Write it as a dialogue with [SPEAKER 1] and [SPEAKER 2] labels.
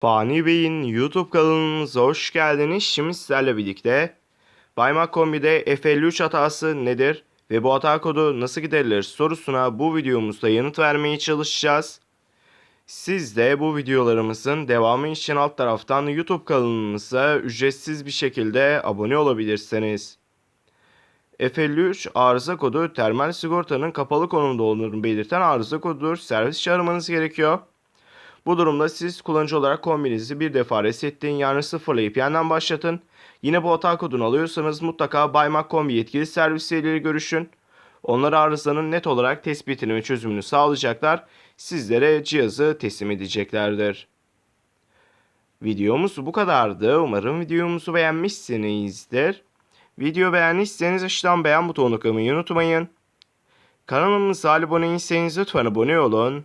[SPEAKER 1] Fani Bey'in YouTube kanalımıza hoş geldiniz. Şimdi sizlerle birlikte Baymak Kombi'de F53 hatası nedir ve bu hata kodu nasıl giderilir sorusuna bu videomuzda yanıt vermeye çalışacağız. Siz de bu videolarımızın devamı için alt taraftan YouTube kanalımıza ücretsiz bir şekilde abone olabilirsiniz. F53 arıza kodu termal sigortanın kapalı konumda olduğunu belirten arıza kodudur. Servis çağırmanız gerekiyor. Bu durumda siz kullanıcı olarak kombinizi bir defa resetleyin yani sıfırlayıp yeniden başlatın. Yine bu hata kodunu alıyorsanız mutlaka Baymak Kombi yetkili servisleriyle görüşün. Onlar arızanın net olarak tespitini ve çözümünü sağlayacaklar. Sizlere cihazı teslim edeceklerdir. Videomuz bu kadardı. Umarım videomuzu beğenmişsinizdir. Video beğendiyseniz aşağıdan beğen butonuna kılmayı unutmayın. Kanalımıza abone değilseniz lütfen abone olun.